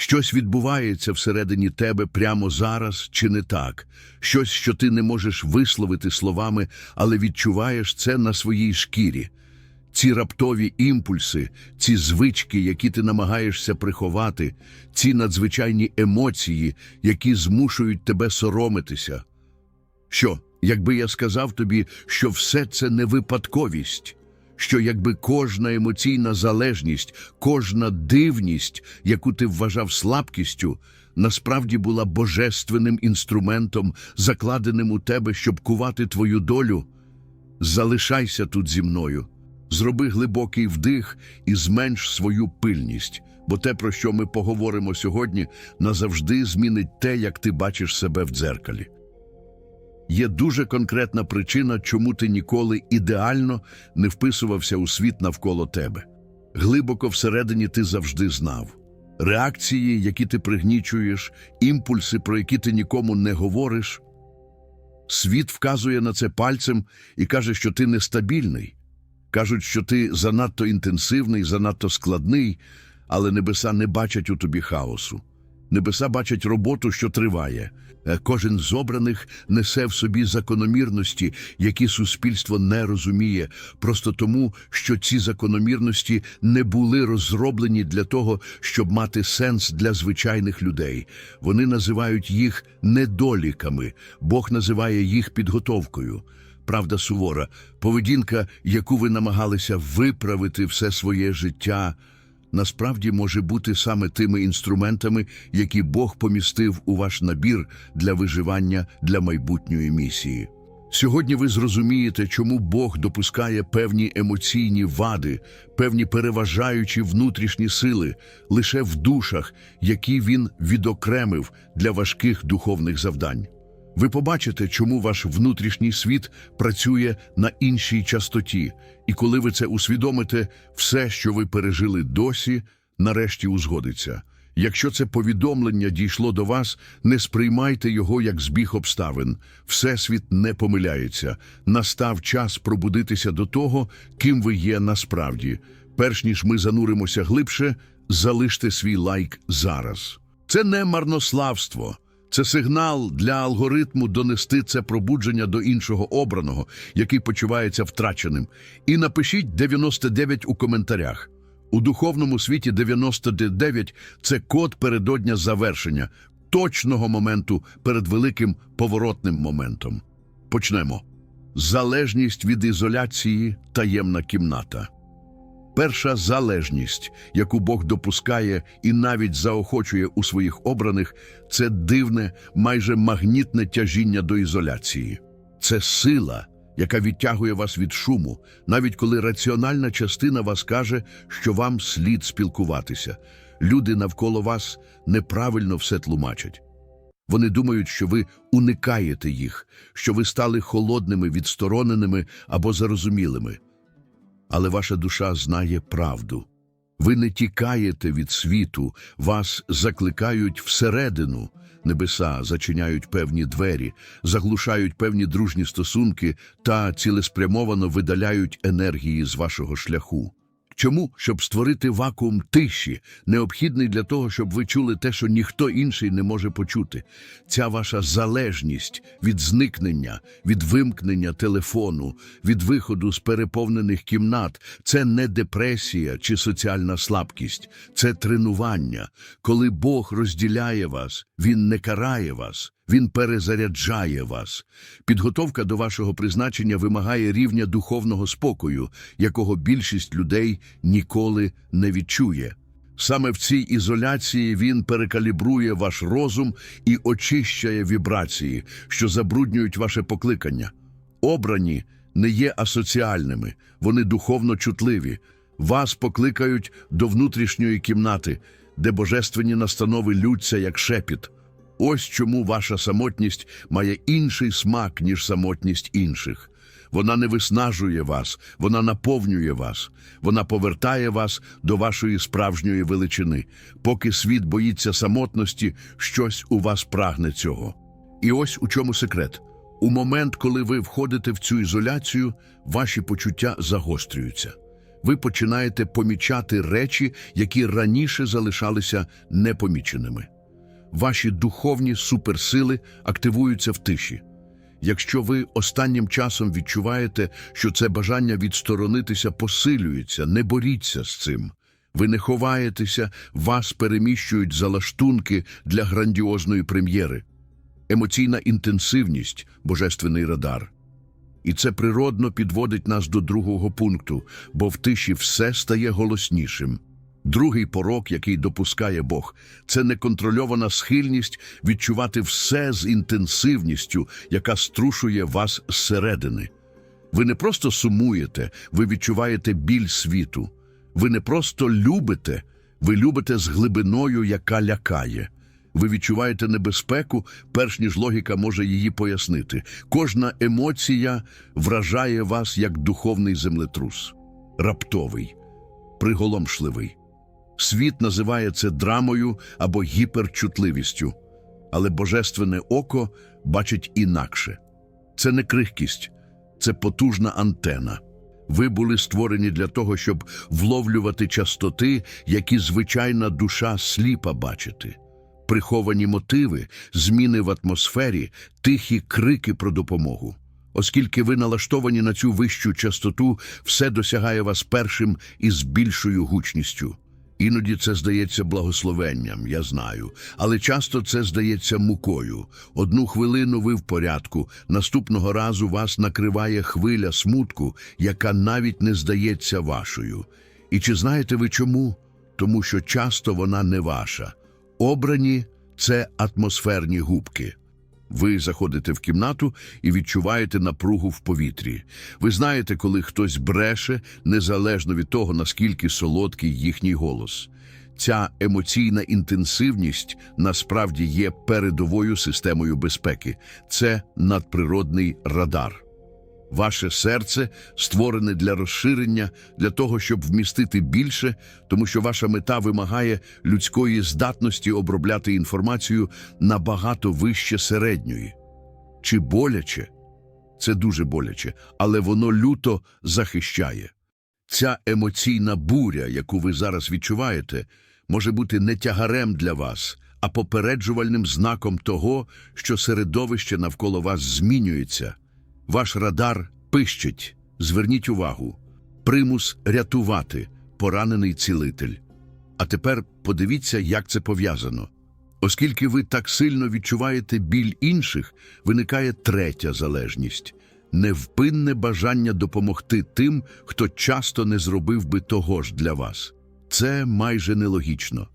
Щось відбувається всередині тебе прямо зараз чи не так, щось, що ти не можеш висловити словами, але відчуваєш це на своїй шкірі. Ці раптові імпульси, ці звички, які ти намагаєшся приховати, ці надзвичайні емоції, які змушують тебе соромитися. Що, якби я сказав тобі, що все це не випадковість, що якби кожна емоційна залежність, кожна дивність, яку ти вважав слабкістю, насправді була божественним інструментом, закладеним у тебе, щоб кувати твою долю, залишайся тут зі мною. Зроби глибокий вдих і зменш свою пильність, бо те, про що ми поговоримо сьогодні, назавжди змінить те, як ти бачиш себе в дзеркалі. Є дуже конкретна причина, чому ти ніколи ідеально не вписувався у світ навколо тебе. Глибоко всередині ти завжди знав. Реакції, які ти пригнічуєш, імпульси, про які ти нікому не говориш. Світ вказує на це пальцем і каже, що ти нестабільний. Кажуть, що ти занадто інтенсивний, занадто складний, але небеса не бачать у тобі хаосу. Небеса бачать роботу, що триває. Е, Кожен з обраних несе в собі закономірності, які суспільство не розуміє, просто тому, що ці закономірності не були розроблені для того, щоб мати сенс для звичайних людей. Вони називають їх недоліками, Бог називає їх підготовкою. Правда сувора, поведінка, яку ви намагалися виправити все своє життя, насправді може бути саме тими інструментами, які Бог помістив у ваш набір для виживання для майбутньої місії. Сьогодні ви зрозумієте, чому Бог допускає певні емоційні вади, певні переважаючі внутрішні сили лише в душах, які він відокремив для важких духовних завдань. Ви побачите, чому ваш внутрішній світ працює на іншій частоті, і коли ви це усвідомите, все, що ви пережили досі, нарешті узгодиться. Якщо це повідомлення дійшло до вас, не сприймайте його як збіг обставин. Всесвіт не помиляється. Настав час пробудитися до того, ким ви є насправді. Перш ніж ми зануримося глибше, залиште свій лайк зараз. Це не марнославство. Це сигнал для алгоритму донести це пробудження до іншого обраного, який почувається втраченим. І напишіть 99 у коментарях. У духовному світі 99 – це код передодня завершення, точного моменту перед великим поворотним моментом. Почнемо. Залежність від ізоляції – таємна кімната. Перша залежність, яку Бог допускає і навіть заохочує у своїх обраних, це дивне, майже магнітне тяжіння до ізоляції. Це сила, яка відтягує вас від шуму, навіть коли раціональна частина вас каже, що вам слід спілкуватися. Люди навколо вас неправильно все тлумачать. Вони думають, що ви уникаєте їх, що ви стали холодними, відстороненими або зарозумілими але ваша душа знає правду. Ви не тікаєте від світу, вас закликають всередину. Небеса зачиняють певні двері, заглушають певні дружні стосунки та цілеспрямовано видаляють енергії з вашого шляху. Чому? Щоб створити вакуум тиші, необхідний для того, щоб ви чули те, що ніхто інший не може почути. Ця ваша залежність від зникнення, від вимкнення телефону, від виходу з переповнених кімнат це не депресія чи соціальна слабкість, це тренування. Коли Бог розділяє вас, Він не карає вас. Він перезаряджає вас. Підготовка до вашого призначення вимагає рівня духовного спокою, якого більшість людей ніколи не відчує. Саме в цій ізоляції він перекалібрує ваш розум і очищає вібрації, що забруднюють ваше покликання. Обрані не є асоціальними, вони духовно чутливі. Вас покликають до внутрішньої кімнати, де божественні настанови лються як шепіт. Ось чому ваша самотність має інший смак, ніж самотність інших. Вона не виснажує вас, вона наповнює вас, вона повертає вас до вашої справжньої величини. Поки світ боїться самотності, щось у вас прагне цього. І ось у чому секрет. У момент, коли ви входите в цю ізоляцію, ваші почуття загострюються. ви починаєте помічати речі, які раніше залишалися непоміченими. Ваші духовні суперсили активуються в тиші. Якщо ви останнім часом відчуваєте, що це бажання відсторонитися посилюється, не боріться з цим. Ви не ховаєтеся, вас переміщують залаштунки для грандіозної прем'єри. Емоційна інтенсивність – божественний радар. І це природно підводить нас до другого пункту, бо в тиші все стає голоснішим. Другий порок, який допускає Бог, це неконтрольована схильність відчувати все з інтенсивністю, яка струшує вас зсередини. Ви не просто сумуєте, ви відчуваєте біль світу. Ви не просто любите, ви любите з глибиною, яка лякає. Ви відчуваєте небезпеку, перш ніж логіка може її пояснити. Кожна емоція вражає вас як духовний землетрус, раптовий, приголомшливий. Світ називає це драмою або гіперчутливістю, але божественне око бачить інакше. Це не крихкість, це потужна антена. Ви були створені для того, щоб вловлювати частоти, які звичайна душа сліпа бачити. Приховані мотиви, зміни в атмосфері, тихі крики про допомогу. Оскільки ви налаштовані на цю вищу частоту, все досягає вас першим і з більшою гучністю. Іноді це здається благословенням, я знаю, але часто це здається мукою. Одну хвилину ви в порядку, наступного разу вас накриває хвиля смутку, яка навіть не здається вашою. І чи знаєте ви чому? Тому що часто вона не ваша. Обрані це атмосферні губки. Ви заходите в кімнату і відчуваєте напругу в повітрі. Ви знаєте, коли хтось бреше, незалежно від того, наскільки солодкий їхній голос. Ця емоційна інтенсивність насправді є передовою системою безпеки. Це надприродний радар. Ваше серце створене для розширення, для того, щоб вмістити більше, тому що ваша мета вимагає людської здатності обробляти інформацію набагато вище середньої. Чи боляче? Це дуже боляче, але воно люто захищає. Ця емоційна буря, яку ви зараз відчуваєте, може бути не тягарем для вас, а попереджувальним знаком того, що середовище навколо вас змінюється. Ваш радар пищить, зверніть увагу, примус рятувати, поранений цілитель. А тепер подивіться, як це пов'язано. Оскільки ви так сильно відчуваєте біль інших, виникає третя залежність невпинне бажання допомогти тим, хто часто не зробив би того ж для вас. Це майже нелогічно.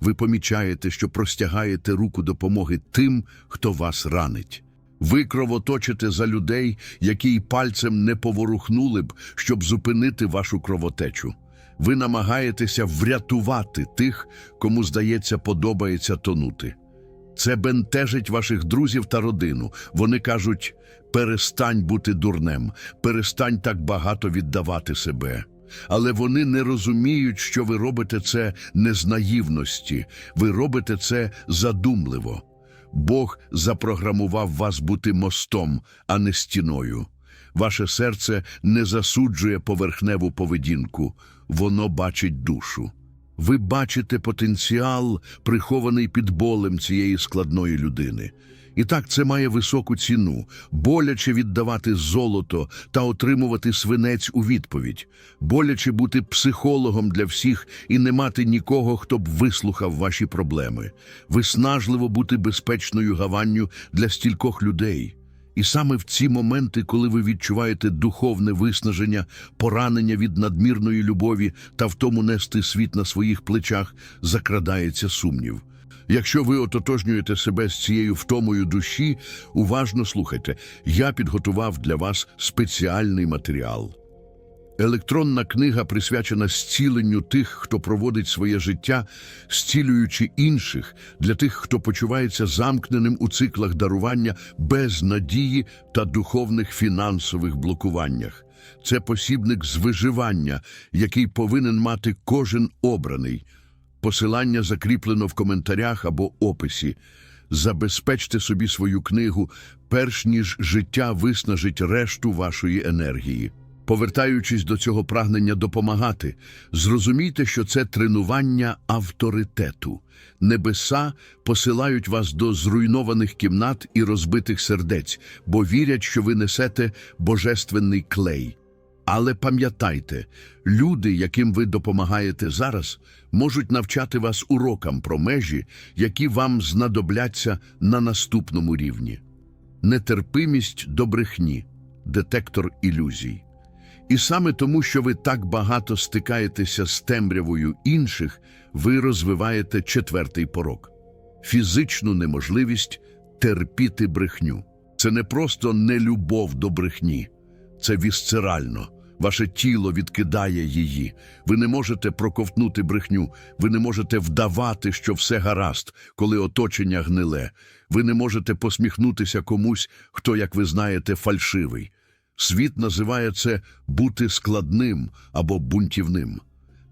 Ви помічаєте, що простягаєте руку допомоги тим, хто вас ранить. Ви кровоточите за людей, які й пальцем не поворухнули б, щоб зупинити вашу кровотечу. Ви намагаєтеся врятувати тих, кому, здається, подобається тонути. Це бентежить ваших друзів та родину. Вони кажуть: перестань бути дурнем, перестань так багато віддавати себе. Але вони не розуміють, що ви робите це не з наївності, ви робите це задумливо. Бог запрограмував вас бути мостом, а не стіною. Ваше серце не засуджує поверхневу поведінку, воно бачить душу. Ви бачите потенціал, прихований під болем цієї складної людини. І так це має високу ціну, боляче віддавати золото та отримувати свинець у відповідь, боляче бути психологом для всіх і не мати нікого, хто б вислухав ваші проблеми, виснажливо бути безпечною гаванню для стількох людей. І саме в ці моменти, коли ви відчуваєте духовне виснаження, поранення від надмірної любові та в тому нести світ на своїх плечах, закрадається сумнів. Якщо ви ототожнюєте себе з цією втомою душі, уважно слухайте, я підготував для вас спеціальний матеріал. Електронна книга присвячена зціленню тих, хто проводить своє життя, зцілюючи інших, для тих, хто почувається замкненим у циклах дарування без надії та духовних фінансових блокуваннях. Це посібник з виживання, який повинен мати кожен обраний. Посилання закріплено в коментарях або описі. Забезпечте собі свою книгу, перш ніж життя виснажить решту вашої енергії. Повертаючись до цього прагнення допомагати, зрозумійте, що це тренування авторитету. Небеса посилають вас до зруйнованих кімнат і розбитих сердець, бо вірять, що ви несете божественний клей. Але пам'ятайте, люди, яким ви допомагаєте зараз, можуть навчати вас урокам про межі, які вам знадобляться на наступному рівні. Нетерпимість до брехні, детектор ілюзій. І саме тому, що ви так багато стикаєтеся з темрявою інших, ви розвиваєте четвертий порок фізичну неможливість терпіти брехню. Це не просто нелюбов до брехні, це вісцерально. Ваше тіло відкидає її. Ви не можете проковтнути брехню, ви не можете вдавати, що все гаразд, коли оточення гниле. Ви не можете посміхнутися комусь, хто, як ви знаєте, фальшивий. Світ називає це бути складним або бунтівним.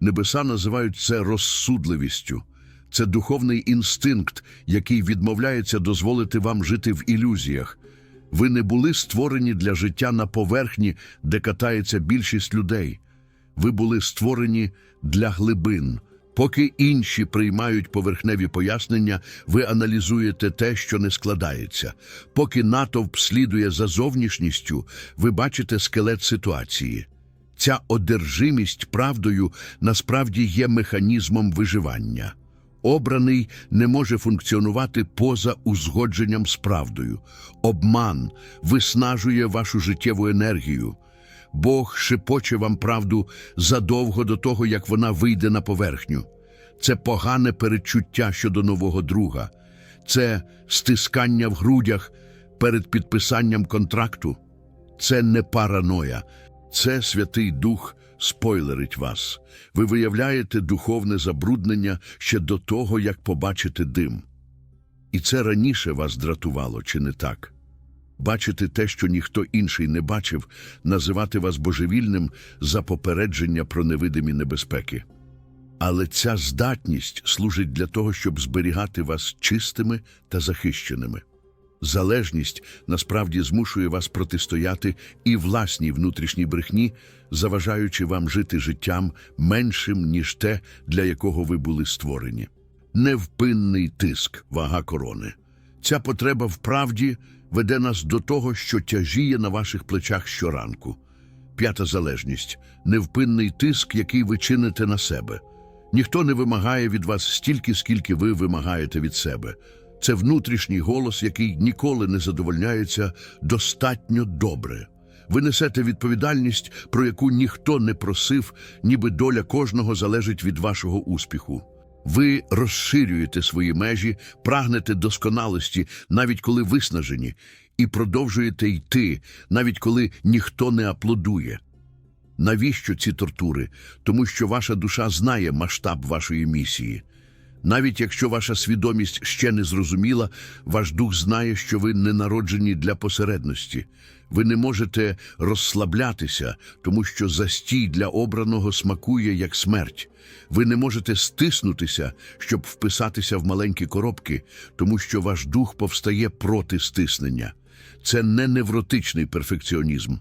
Небеса називають це розсудливістю. Це духовний інстинкт, який відмовляється дозволити вам жити в ілюзіях. Ви не були створені для життя на поверхні, де катається більшість людей. Ви були створені для глибин. Поки інші приймають поверхневі пояснення, ви аналізуєте те, що не складається. Поки натовп слідує за зовнішністю, ви бачите скелет ситуації. Ця одержимість правдою насправді є механізмом виживання. Обраний не може функціонувати поза узгодженням з правдою. Обман виснажує вашу життєву енергію. Бог шепоче вам правду задовго до того, як вона вийде на поверхню. Це погане передчуття щодо нового друга, це стискання в грудях перед підписанням контракту. Це не параноя, це Святий Дух спойлерить вас. Ви виявляєте духовне забруднення ще до того, як побачите дим. І це раніше вас дратувало, чи не так? Бачити те, що ніхто інший не бачив, називати вас божевільним за попередження про невидимі небезпеки. Але ця здатність служить для того, щоб зберігати вас чистими та захищеними. Залежність насправді змушує вас протистояти і власній внутрішній брехні, заважаючи вам жити життям меншим, ніж те, для якого ви були створені. Невпинний тиск, вага корони. Ця потреба в правді веде нас до того, що тяжіє на ваших плечах щоранку. П'ята залежність невпинний тиск, який ви чините на себе. Ніхто не вимагає від вас стільки, скільки ви вимагаєте від себе. Це внутрішній голос, який ніколи не задовольняється достатньо добре. Ви несете відповідальність, про яку ніхто не просив, ніби доля кожного залежить від вашого успіху. Ви розширюєте свої межі, прагнете досконалості, навіть коли виснажені, і продовжуєте йти, навіть коли ніхто не аплодує. Навіщо ці тортури? Тому що ваша душа знає масштаб вашої місії. Навіть якщо ваша свідомість ще не зрозуміла, ваш дух знає, що ви не народжені для посередності. Ви не можете розслаблятися, тому що застій для обраного смакує як смерть. Ви не можете стиснутися, щоб вписатися в маленькі коробки, тому що ваш дух повстає проти стиснення. Це не невротичний перфекціонізм.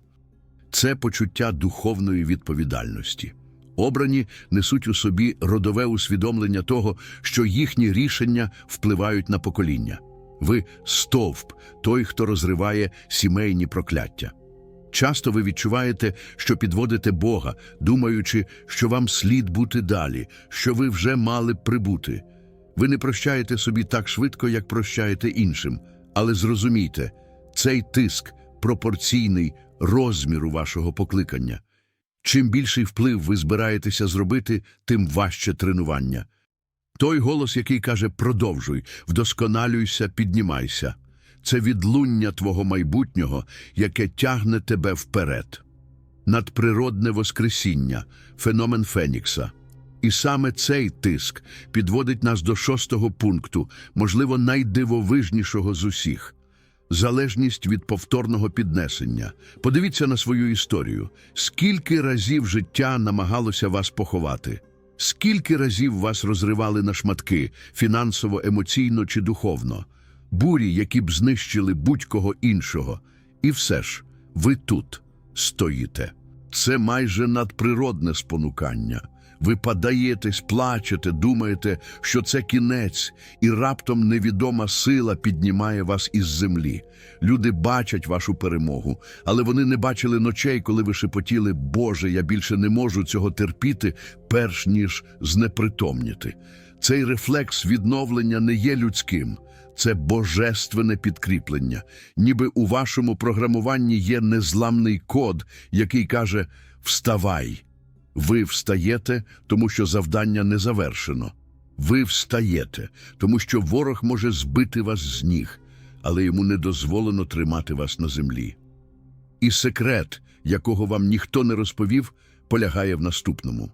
Це почуття духовної відповідальності. Обрані несуть у собі родове усвідомлення того, що їхні рішення впливають на покоління. Ви стовп, той, хто розриває сімейні прокляття. Часто ви відчуваєте, що підводите Бога, думаючи, що вам слід бути далі, що ви вже мали б прибути. Ви не прощаєте собі так швидко, як прощаєте іншим, але зрозумійте, цей тиск пропорційний розміру вашого покликання. Чим більший вплив ви збираєтеся зробити, тим важче тренування. Той голос, який каже продовжуй, вдосконалюйся, піднімайся. Це відлуння твого майбутнього, яке тягне тебе вперед. Надприродне воскресіння, феномен Фенікса. І саме цей тиск підводить нас до шостого пункту, можливо, найдивовижнішого з усіх залежність від повторного піднесення. Подивіться на свою історію. Скільки разів життя намагалося вас поховати? Скільки разів вас розривали на шматки, фінансово, емоційно чи духовно? Бурі, які б знищили будь-кого іншого. І все ж, ви тут стоїте. Це майже надприродне спонукання. Ви подаєтесь, плачете, думаєте, що це кінець, і раптом невідома сила піднімає вас із землі. Люди бачать вашу перемогу, але вони не бачили ночей, коли ви шепотіли Боже, я більше не можу цього терпіти, перш ніж знепритомніти. Цей рефлекс відновлення не є людським. Це божественне підкріплення. Ніби у вашому програмуванні є незламний код, який каже «Вставай». Ви встаєте, тому що завдання не завершено. Ви встаєте, тому що ворог може збити вас з ніг, але йому не дозволено тримати вас на землі. І секрет, якого вам ніхто не розповів, полягає в наступному.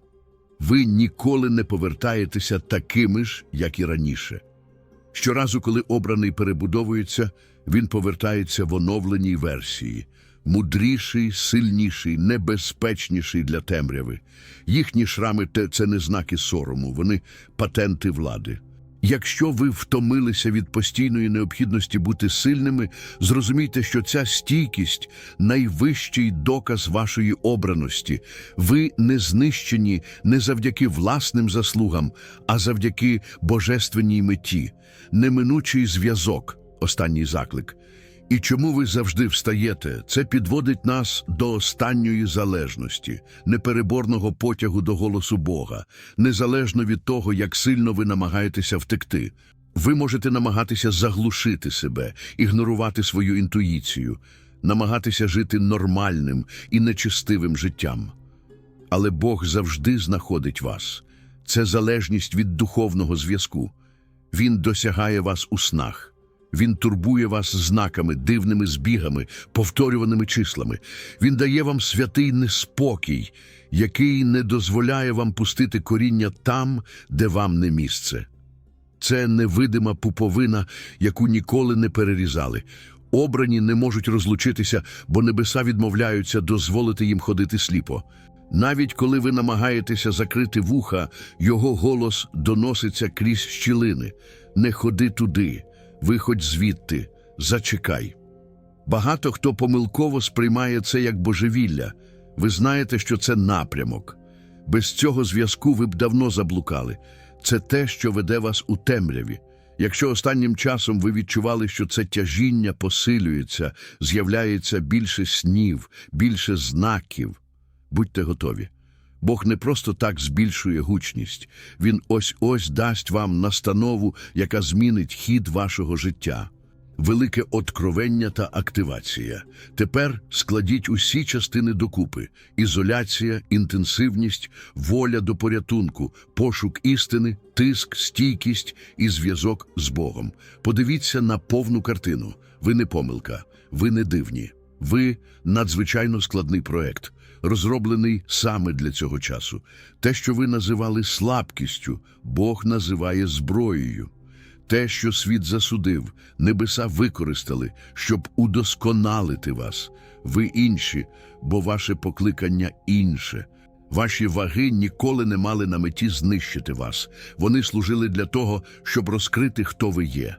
Ви ніколи не повертаєтеся такими ж, як і раніше. Щоразу, коли обраний перебудовується, він повертається в оновленій версії, мудріший, сильніший, небезпечніший для темряви. Їхні шрами це не знаки сорому, вони патенти влади. Якщо ви втомилися від постійної необхідності бути сильними, зрозумійте, що ця стійкість найвищий доказ вашої обраності. Ви не знищені не завдяки власним заслугам, а завдяки божественній меті, неминучий зв'язок, останній заклик. І чому ви завжди встаєте? Це підводить нас до останньої залежності, непереборного потягу до голосу Бога, незалежно від того, як сильно ви намагаєтеся втекти. Ви можете намагатися заглушити себе, ігнорувати свою інтуїцію, намагатися жити нормальним і нечистивим життям. Але Бог завжди знаходить вас. Це залежність від духовного зв'язку. Він досягає вас у снах. Він турбує вас знаками, дивними збігами, повторюваними числами. Він дає вам святий неспокій, який не дозволяє вам пустити коріння там, де вам не місце. Це невидима пуповина, яку ніколи не перерізали. Обрані не можуть розлучитися, бо небеса відмовляються дозволити їм ходити сліпо. Навіть коли ви намагаєтеся закрити вуха, його голос доноситься крізь щілини. Не ходи туди, виходь звідти, зачекай. Багато хто помилково сприймає це як божевілля. Ви знаєте, що це напрямок. Без цього зв'язку ви б давно заблукали. Це те, що веде вас у темряві. Якщо останнім часом ви відчували, що це тяжіння посилюється, з'являється більше снів, більше знаків, будьте готові. Бог не просто так збільшує гучність, Він ось-ось дасть вам настанову, яка змінить хід вашого життя. Велике откровення та активація. Тепер складіть усі частини докупи: ізоляція, інтенсивність, воля до порятунку, пошук істини, тиск, стійкість і зв'язок з Богом. Подивіться на повну картину. Ви не помилка, ви не дивні. Ви надзвичайно складний проект, розроблений саме для цього часу. Те, що ви називали слабкістю, Бог називає зброєю. Те, що світ засудив, небеса використали, щоб удосконалити вас. Ви інші, бо ваше покликання інше. Ваші ваги ніколи не мали на меті знищити вас. Вони служили для того, щоб розкрити, хто ви є.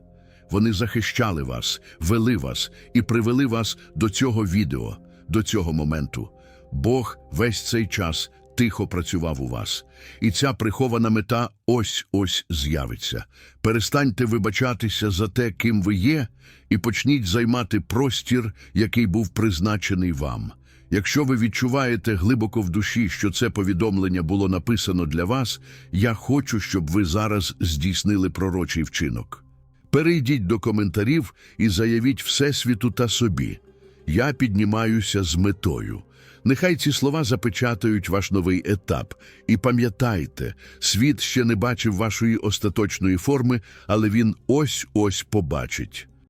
Вони захищали вас, вели вас і привели вас до цього відео, до цього моменту. Бог весь цей час тихо працював у вас. І ця прихована мета ось-ось з'явиться. Перестаньте вибачатися за те, ким ви є, і почніть займати простір, який був призначений вам. Якщо ви відчуваєте глибоко в душі, що це повідомлення було написано для вас, я хочу, щоб ви зараз здійснили пророчий вчинок. Перейдіть до коментарів і заявіть Всесвіту та собі. Я піднімаюся з метою. Нехай ці слова запечатають ваш новий етап. І пам'ятайте, світ ще не бачив вашої остаточної форми, але він ось-ось побачить.